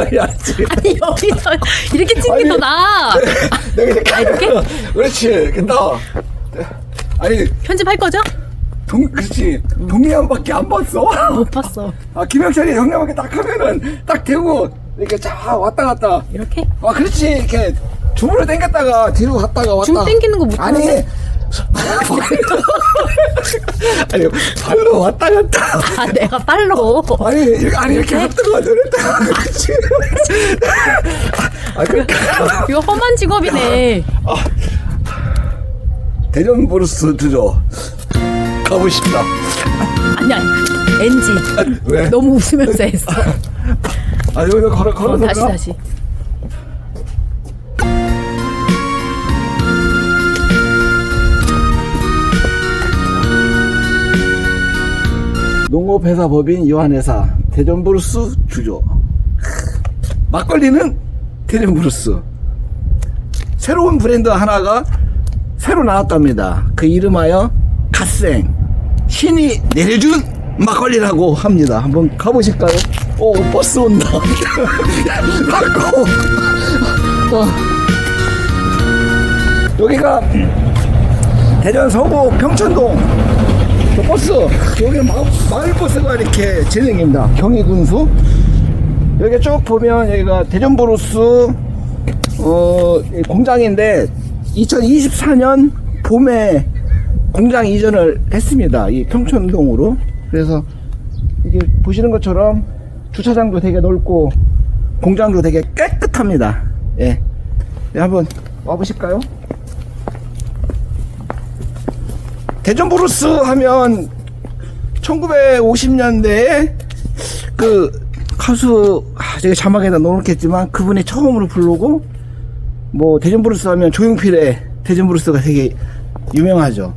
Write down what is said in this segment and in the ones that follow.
알지? 아니 여기서 이렇게 찍는 게더 나아. 내가 이렇게. 아, 이렇게? 그렇지, 떠. 아니, 편집할 거죠? 동, 그렇지. 동해안밖에 안 봤어. 못 봤어. 아, 김영철이 동해안밖에 딱 하면은 딱 대고 이렇게 쫙 왔다 갔다. 이렇게? 아, 그렇지. 이렇게 줌으로 당겼다가 뒤로 갔다가 왔다. 줌 당기는 거못 아니. 하는데? 아니, 발로 왔다 갔다. 아 내가 빨로. 아니, 이렇게, 아니, 이렇게 갔다가 저랬다가. 그렇지. 아, 그러니까. 이거 험한 직업이네. 대전 브루스 주죠. 가고 싶다. 아니 아니. NG. 왜? 너무 웃으면서 했어. 아, 여기서 걸어, 어, 걸어서. 다시 가? 다시. 농업회사 법인 요한회사 대전브루스 주조. 막걸리는 대전브루스. 새로운 브랜드 하나가 새로 나왔답니다. 그 이름하여 갓생. 신이 내려준 막걸리라고 합니다. 한번 가보실까요? 오 버스 온다. 어. 여기가 대전 서구 평천동 저 버스. 여기 마, 마을 버스가 이렇게 진행입니다. 경의군수. 여기 쭉 보면 여기가 대전브루스 어, 이 공장인데 2024년 봄에 공장 이전을 했습니다. 이 평촌동으로. 그래서 이게 보시는 것처럼 주차장도 되게 넓고 공장도 되게 깨끗합니다. 예. 네, 한번 와보실까요? 대전 브루스 하면 1950년대에 그 가수 아, 제가 자막에다 넣어놓겠지만 그분이 처음으로 부르고 뭐 대전 브루스 하면 조용필의 대전 브루스가 되게 유명하죠.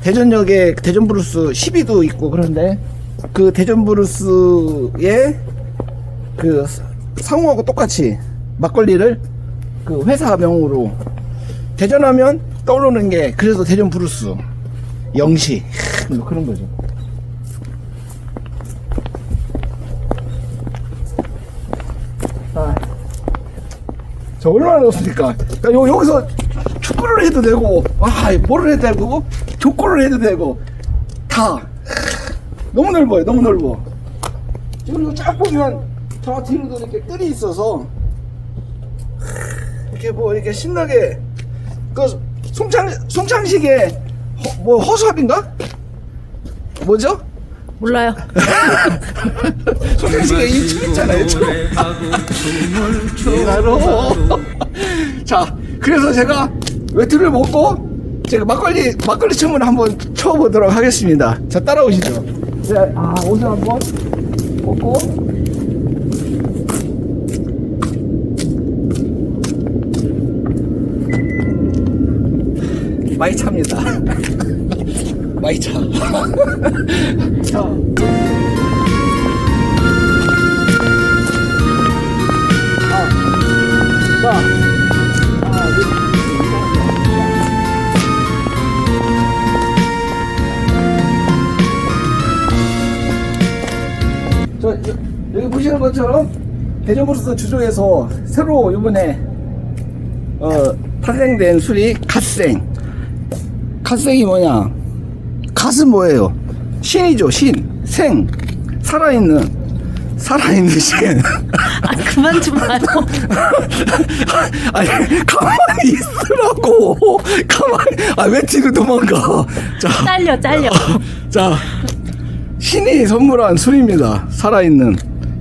대전역에 대전 브루스 10위도 있고 그런데 그 대전 브루스의 그 상호하고 똑같이 막걸리를 그 회사 명으로 대전하면 떠오르는 게 그래서 대전 브루스 영시 뭐 그런 거죠. 아, 저 얼마나 넣었습니까? 그러니까 요, 여기서 축구를 해도 되고, 아, 볼을 해도 되고, 족구를 해도 되고, 다 너무 넓어요, 너무 넓어. 이거 쫙 보면 저 뒤로도 이렇게 뜰이 있어서 이렇게 뭐 이렇게 신나게 그 송창 송창식의 허, 뭐 허수아비인가? 뭐죠? 몰라요. 있잖아요. 춤. 바로 자 그래서 제가 외투를 먹고 제가 막걸리 막걸리 춤을 한번 춰보도록 하겠습니다. 자 따라오시죠. 자, 아 옷을 한번 벗고 많이 찹니다. 많이 차. 아, 저, 여- 여기 보시는 것처럼 대전브루스 주조에서 새로 이번에 어, 탄생된 술이 갓생. 갓생이 뭐냐? 갓은 뭐예요? 신이죠, 신. 생. 살아있는. 살아있는 신. 아 그만 좀 봐요. 아니 가만히 있으라고 가만히 아왜 뒤로 도망가 자, 잘려 잘려. 자 신이 선물한 술입니다 살아있는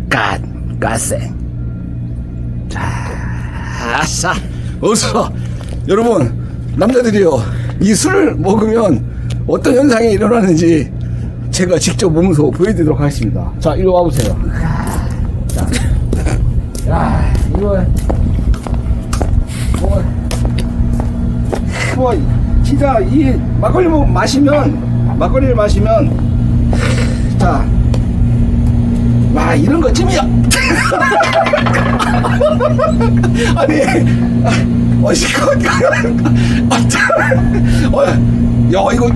갓 가생 자 아싸 어서 여러분 남자들이요 이 술을 먹으면 어떤 현상이 일어나는지 제가 직접 몸소 보여드리도록 하겠습니다. 자 이리 와보세요. 자, 야 이거. 뭐, 뭐 진짜 이 막걸리 먹 마시면 막걸리를 마시면 자, 와 이런 거 찜이야. 아니, 아, 어 시커, 아, 참, 어, 야 이거, 어,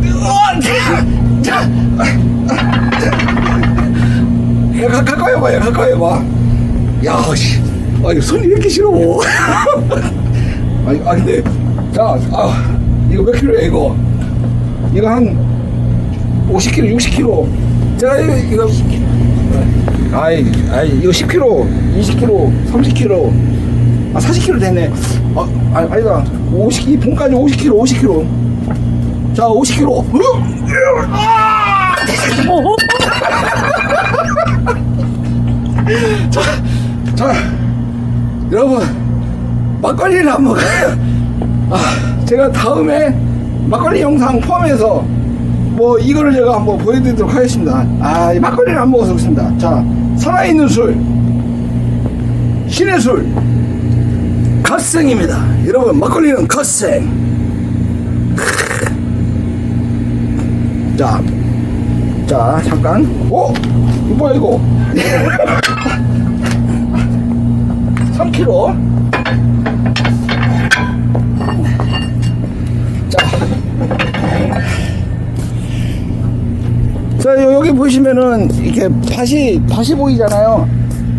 야 가- 가까이 와봐, 야 가까이 와봐. 야, 씨. 아니, 손이 왜 이렇게 싫어? 아니, 아, 근데, 자, 아, 이거 몇 킬로야, 이거? 이거 한 50kg, 60kg. 제가 이거, 이거, 아이, 아이, 이거 10kg, 20kg, 30kg, 아, 40kg 됐네. 아, 아니, 아니다. 50, 이 봉까지 50kg, 50kg. 자, 50kg. 아! 어? 자, 자, 여러분, 막걸리를 안 먹어요. 아, 제가 다음에 막걸리 영상 포함해서 뭐 이거를 제가 한번 보여드리도록 하겠습니다. 아, 이 막걸리를 안 먹어서 그렇습니다. 자, 살아있는 술, 신의 술, 갓생입니다. 여러분, 막걸리는 갓생. 자, 자, 잠깐. 오! 이거 뭐야, 이거? 3kg. 자. 자, 요- 여기 보시면은 이렇게 밭이, 밭이 보이잖아요.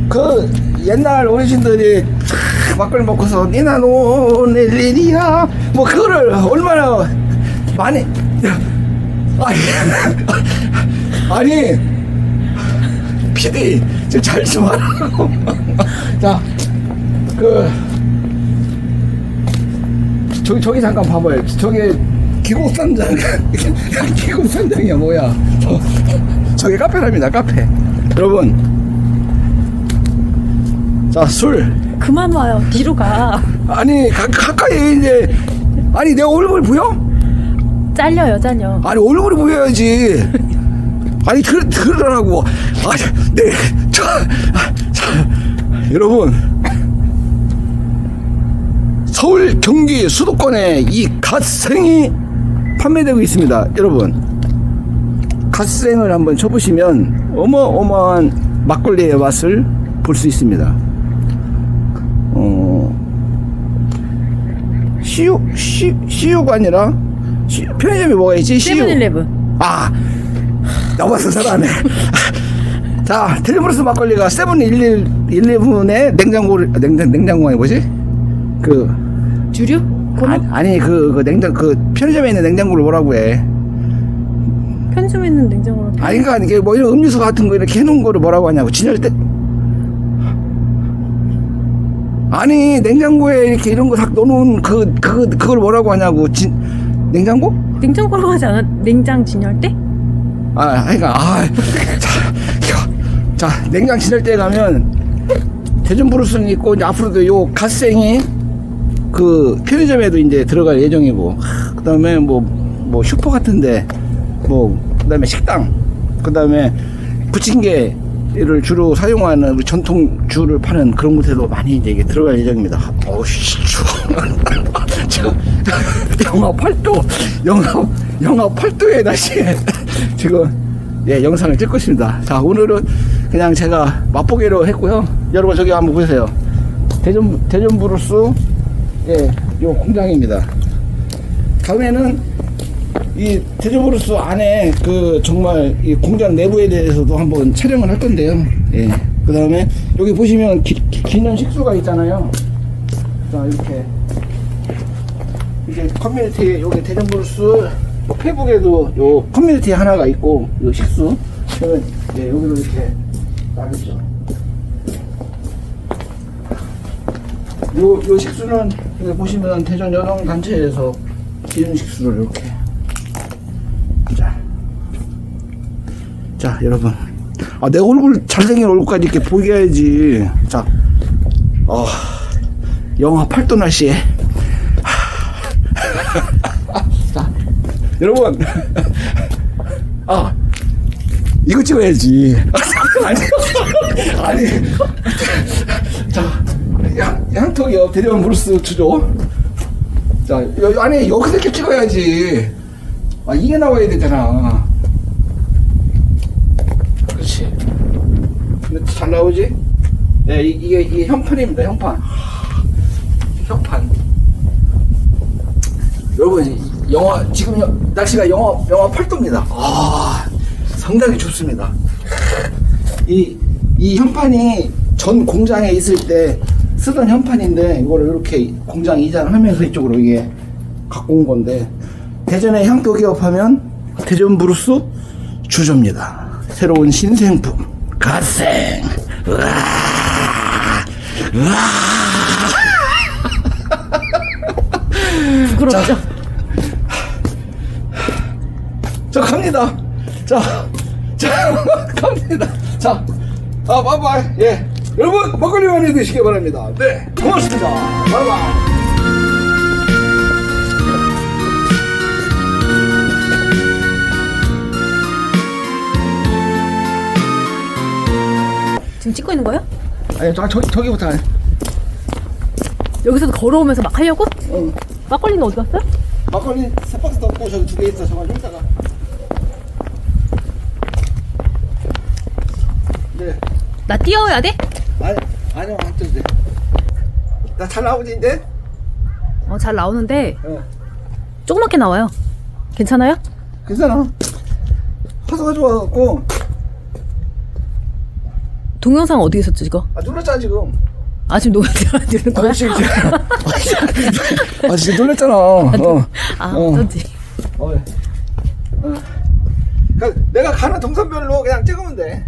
그 옛날 어르신들이 참 막걸리 먹고서 니나 오늘 일이야. 뭐 그거를 얼마나 많이. 아니, 아니, PD, 잘좀 하라고. 자, 그, 저기, 저기 잠깐 봐봐요. 저기 기곡산장. 기곡산장이야, 뭐야. 저, 저기 카페랍니다, 카페. 여러분. 자, 술. 그만 와요. 뒤로 가. 아니, 가, 가까이 이제. 아니, 내 얼굴 보여? 잘려요, 잘려. 아니 얼굴이 보여야지. 아니 들 들으라고. 아니 네. 자, 자 여러분 서울 경기 수도권에 이 갓생이 판매되고 있습니다. 여러분 갓생을 한번 쳐보시면 어마어마한 막걸리의 맛을 볼 수 있습니다. 어. CU, C, CU가 아니라 C, 편의점에 뭐가 있지? CU. 세븐일레븐. 아, 나와서 잘하네. 자, 텔레브루스 막걸리가 세븐일레븐의 냉장고를 아, 냉장 냉장고 아니 뭐지? 그 주류? 아, 아니 그, 그 냉장 그 편의점에 있는 냉장고를 뭐라고 해? 편의점에 있는 냉장고로. 아니 그러니까 이게 뭐 이런 음료수 같은 거 이렇게 해놓은 거를 뭐라고 하냐고 진열대. 아니 냉장고에 이렇게 이런 거 다 넣어놓은 그 그 그걸 뭐라고 하냐고 진 냉장고? 냉장고라고 하지 않아? 냉장 진열대? 아, 그러니까 아, 자, 야, 자 냉장 진열대에 가면 대전 브루스는 있고 이제 앞으로도 요 갓생이 그 편의점에도 이제 들어갈 예정이고 그다음에 뭐뭐 슈퍼 같은데 뭐 그다음에 식당 그다음에 부침개 를 주로 사용하는 우리 전통 주를 파는 그런 곳에도 많이 이제 이게 들어갈 예정입니다. 어우씨 추워. 저 영하 8도 영하 영하 8도의 날씨에 지금 예 영상을 찍고 있습니다. 자 오늘은 그냥 제가 맛보기로 했고요. 여러분 저기 한번 보세요. 대전 대전 브루스 예요 공장입니다. 다음에는 이 대전 브루스 안에 그 정말 이 공장 내부에 대해서도 한번 촬영을 할 건데요. 예. 그 다음에 여기 보시면 기, 기, 기념 식수가 있잖아요. 자 이렇게 이제 커뮤니티 여기 대전 브루스 페북에도 요 커뮤니티 하나가 있고 요 식수 예, 여기로 이렇게 나겠죠. 요, 요 식수는 보시면 대전 여성 단체에서 기준 식수를 이렇게 자 여러분 아 내 얼굴 잘생긴 얼굴까지 이렇게 보이게 해야지 자, 어, 영하 8도 날씨에 자, 여러분. 아, 이거 찍어야지. 아니, 아니. 자, 양, 양턱이요. 대대원 브루스 주죠. 자, 여, 아니, 여기서 이렇게 찍어야지. 아, 이게 나와야 되잖아. 그렇지. 근데 잘 나오지? 네, 이, 이게, 이게 형판입니다, 형판. 형판. 여러분 이 영하 지금 여- 날씨가 영하 영하 8도입니다. 아 상당히 좋습니다. 이 이 현판이 전 공장에 있을 때 쓰던 현판인데 이거를 이렇게 공장 이전하면서 이쪽으로 이게 갖고 온 건데 대전에 향토 기업하면 대전 브루스 주조입니다. 새로운 신생품 갓생. 부끄럽죠? 자 갑니다. 자, 자 갑니다. 자, 아 바이바이. 예, 여러분 막걸리 많이 드시기 바랍니다. 네, 고맙습니다. 바이바이. 지금 찍고 있는 거예요? 아니 저 저기 저기부터. 해. 여기서도 걸어오면서 막 하려고? 응. 막걸리는 어디 갔어요? 막걸리 세 박스 넣고 저기 두 개 있어. 저거 좀 이따가. 네. 나 뛰어야 돼? 아니 아니요 안 떠도 돼. 나 잘 나오지 이제? 어, 잘 나오는데 어. 조그맣게 나와요. 괜찮아요? 괜찮아. 화소가 좋아갖고 동영상 어디에서 찍어? 아 눌렀잖아 지금. 아 지금 동영상 찍는 거야? 아 진짜 놀랬잖아. 어. 아 어. 어쩐지. 어. 어. 그러니까 내가 가는 동선별로 그냥 찍으면 돼.